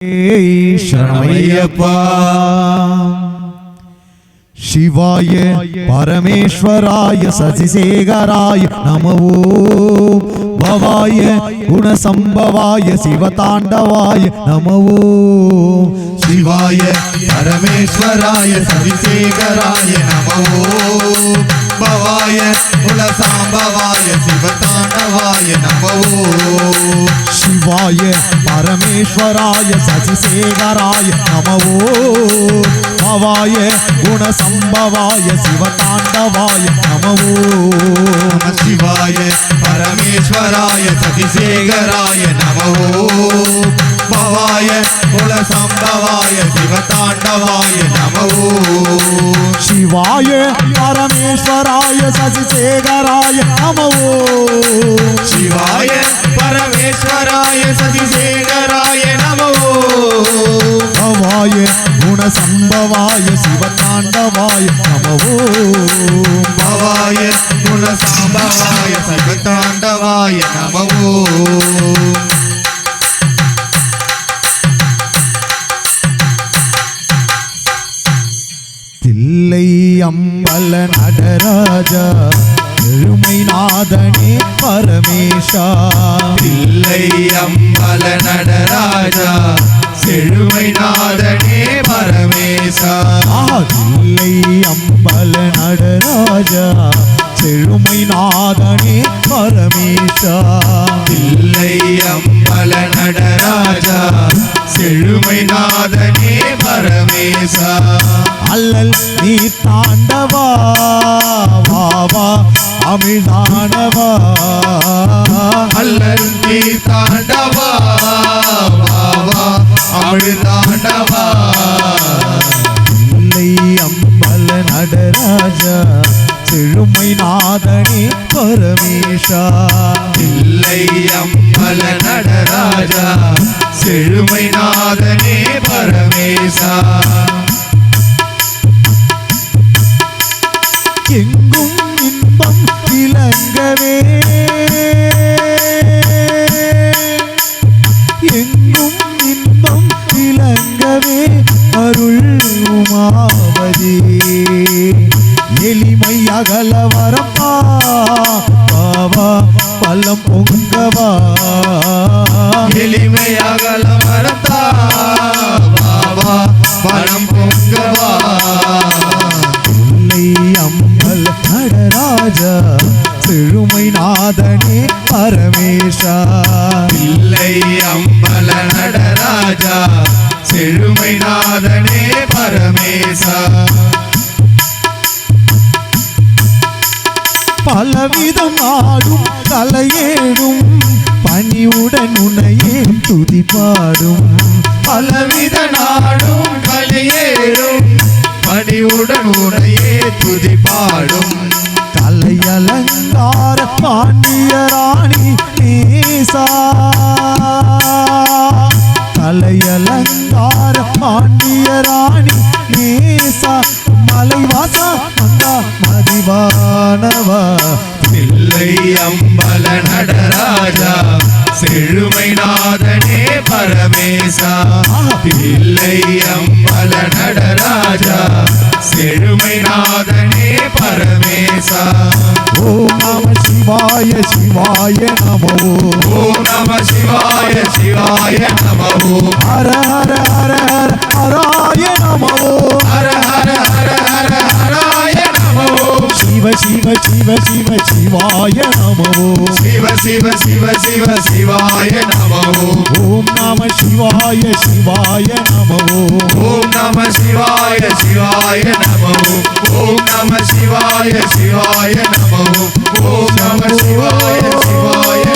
शरणमय्यप्पा शिवाय परमेश्वराय सजिशेखराय नमो भवाय गुणसम्भवाय शिवताण्डवाय नमो शिवाय परमेश्वराय सजिशेखराय नमो भवाय गुणसाम्भवाय शिवताण्डवाय नमो சிவாய பரமேஸ்வராய சசிசேகராய நமவோ. பவாய குணசம்பவாய சிவதாண்டவாய நமவோ. நம சிவாய பரமேஸ்வராய சசிசேகராய நமவோ. குல சம்பவாய சிவதாண்டவாய நமோ சிவாய பரமேஸ்வராய சசிசேகராய நமோ சிவாய பரமேஸ்வராய சசிசேகராய நமோ பவாய குணசம்பவாய சிவதாண்டவாய நமோ பவாய குணசம்பவாய சசிதாண்டவாய நமோ தில்லை அம்பல நடராஜா பெருமை நாதனே பரமேஷா. தில்லை அம்பல நடராஜா செழுமை நாதனே பரமேசா ஆ, தில்லை அம்பல நடராஜா செழுமை நாதனே பரமேஷா. தில்லை அம்பல நடராஜா செழுமை நாதனே பரமேசா. அல்லல் நீ தாண்டவா வாவா அமிழ்தானவா. அல்லல் நீ தாண்டவா வாவா அமிழ்தாண்டவா இல்லை அம்பல நடராஜா செழுமை நாதனே பரமேஷா இல்லை அம்பல நடராஜா செழுமை நாதனே பரமேசா. எங்கும் இன்பம் இலங்கவே எங்கும் இன்பம் இலங்கவே அருள் உமாவதி எளிமை அகல வரப்பா பாவா பலம் பொங்கவா? எளிமை அகல மரத்தா பணம் பொங்கவா. இல்லை அம்பல் நடராஜா செழுமை நாதனே பரமேஷா. இல்லை அம்பல நடராஜா செழுமை நாதனே பரமேசா துதி பாடும். பலவித நாடும் கலியேறும் பணிவுடன் உனையே துதி பாடும். தலையலங்கார பாண்டிய ராணி நீசா தலையலங்கார பாண்டிய ராணி நீசா மலைவாசா மந்தா மதிவானவா? இல்லை அம்பல நடராஜா செழுமை நாதனே பரமேசா. இல்லை அம்பல நடராஜா செழுமை நாதனே பரமேசா. ஓம் நம சிவாய சிவாய நமோ. ஓம் நம சிவாய சிவாய நமோ. ஹர ஹர ஹர ஹர ஹராய நமோ. ஹர சிவாய நமோ சிவ சிவ சிவ சிவ சிவாய நமோ. ஓம் நம சிவாய சிவாய நமோ. ஓம் நம சிவாய சிவாய நமோ. ஓம் நம சிவாய சிவாய நமோ. ஓம் நம சிவாய சிவாய